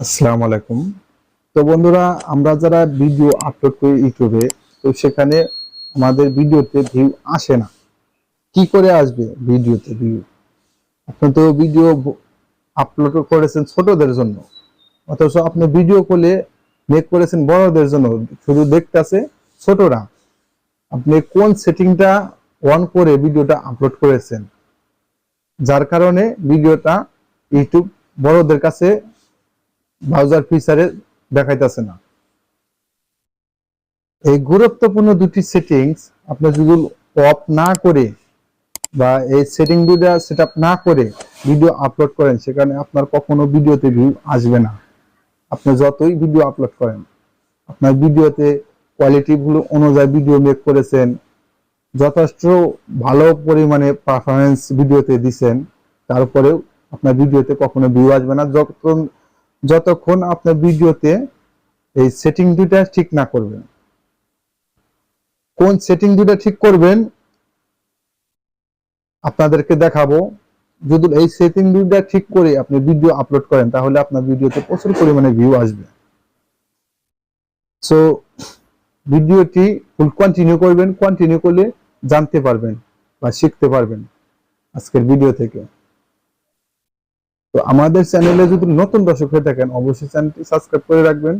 আসসালামু আলাইকুম। তো বন্ধুরা, আমরা যারা ভিডিও আপলোড করি ইউটিউবে, তো সেখানে আমাদের ভিডিওতে ভিউ আসে না। কি করে আসবে ভিডিওতে ভিউ আপনি তো ভিডিও আপলোড করেছেন ছোটদের জন্য। অথচ আপনি ভিডিও করলে মেক করেছেন বড়দের জন্য। শুধু দেখতেছে ছোটরা। আপনি কোন সেটিংটা অন করে ভিডিওটা আপলোড করেছেন? যার কারণে ভিডিওটা ইউটিউব বড়দের কাছে ব্রাউজার ফিচারে দেখাইতেছে না। এই গুরুত্বপূর্ণ দুটি সেটিংস আপনি যদি অফ না করে বা এই সেটিং দুটা সেট না করে ভিডিও আপলোড করেন, সেখানে আপনার কখনো ভিডিওতে ভিউ আসবে না। আপনি যতই ভিডিও আপলোড করেন, আপনার ভিডিওতে কোয়ালিটি গুলো অনুযায়ী ভিডিও মেক করেছেন, যথেষ্ট ভালো পরিমাণে পারফরমেন্স ভিডিওতে দিছেন, তারপরেও আপনার ভিডিওতে কখনো ভিউ আসবে না। যখন যতক্ষণ আপনার ভিডিওতে এই সেটিং দুটা ঠিক না করবেন। কোন সেটিং দুটা ঠিক করবেন, আপনাদেরকে দেখাবো। যদি এই সেটিং দুটা ঠিক করে আপনি ভিডিও আপলোড করেন, তাহলে আপনার ভিডিওতে প্রচুর পরিমাণে ভিউ আসবে। সো ভিডিওটি ফুল কন্টিনিউ করবেন কন্টিনিউ করলে জানতে পারবেন বা শিখতে পারবেন আজকের ভিডিও থেকে। তো আমাদের চ্যানেলে যদি নতুন দর্শক হয়ে থাকেন, অবশ্যই চ্যানেলটি সাবস্ক্রাইব করে রাখবেন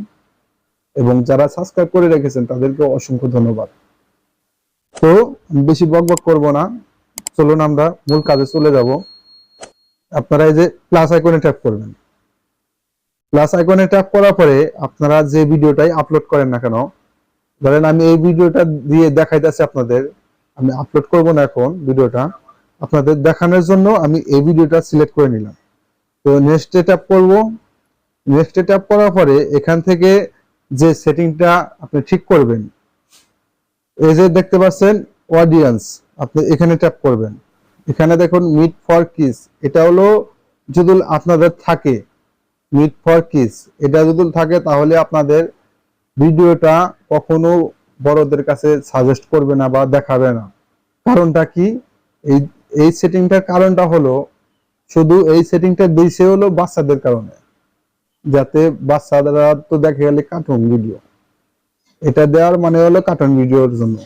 এবং যারা সাবস্ক্রাইব করে রেখেছেন, তাদেরকে অসংখ্য ধন্যবাদ। তো বেশি বক বক করব না। চলুন আমরা মূল কাজে চলে যাব। আপনারা এই যে প্লাস আইকনে ট্যাপ করবেন। প্লাস আইকনে ট্যাপ করার পরে আপনারা যে ভিডিওটাই আপলোড করেন না কেন, ধরেন আমি এই ভিডিওটা দিয়ে দেখাইতেছি আপনাদের, আমি আপলোড করব না এখন ভিডিওটা, আপনাদের দেখানোর জন্য আমি এই ভিডিওটা সিলেক্ট করে নিলাম। তো নেক্সটে ট্যাপ করব। নেক্সটে ট্যাপ করার পরে এখান থেকে যে সেটিংটা আপনি ঠিক করবেন, এই যে দেখতে পাচ্ছেন অডিয়েন্স আপনি এখানে ট্যাপ করবেন। এখানে দেখুন মিট ফর কিস এটা হলো যদি আপনাদের থাকে মিট ফর কিস এটা যদি থাকে তাহলে আপনাদের ভিডিওটা কখনো বড়দের কাছে সাজেস্ট করবে না বা দেখাবে না। কারণটা কি? এই এই সেটিংটার কারণটা হলো শুধু এই সেটিংটা দিয়েছে হলো বাচ্চাদের কারণে, যাতে বাচ্চারা তো দেখে গেলে কার্টুন ভিডিও এটা দেওয়ার মানে হলো কার্টুন ভিডিওর জন্য।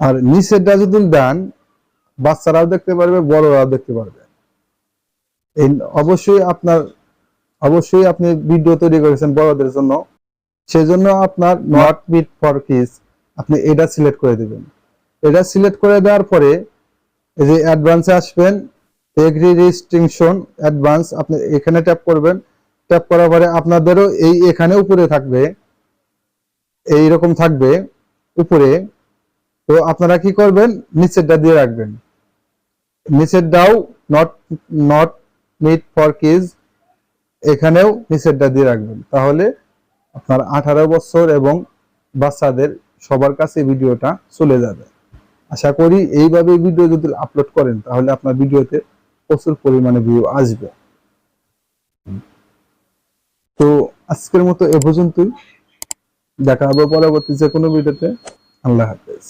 আর নিচেরটা যদি দেন, বাচ্চারাও দেখতে পারবে, বড়রাও দেখতে পারবে। এই অবশ্যই আপনার, অবশ্যই আপনি ভিডিও তৈরি করেছেন বড়দের জন্য। সেজন্য আপনার নট মিট ফর কিস আপনি এটা সিলেক্ট করে দেবেন। এটা সিলেক্ট করে দেওয়ার পরে এই যে অ্যাডভান্সে আসবেন এগ্রি রেস্ট্রিকশন অ্যাডভান্স আপনি এখানে ট্যাপ করবেন। ট্যাপ করার পরে আপনাদেরও এই এখানে উপরে থাকবে। এই রকম থাকবে উপরে। তো আপনারা কি করবেন? নিচেরটা দিয়ে রাখবেন। নিচেরটাও not not meet for keys এখানেও নিচেরটা দিয়ে রাখবেন। তাহলে আপনার আঠারো বছর এবং বাচ্চাদের সবার কাছে ভিডিওটা চলে যাবে। আশা করি এইভাবে ভিডিও যদি আপলোড করেন, তাহলে আপনার ভিডিওতে প্রচুর পরিমাণে ভিউ আসবে। তো আজকের মতো এ পর্যন্তই। দেখা হবে পরবর্তী যে কোনো ভিডিওতে আল্লাহ হাফেজ।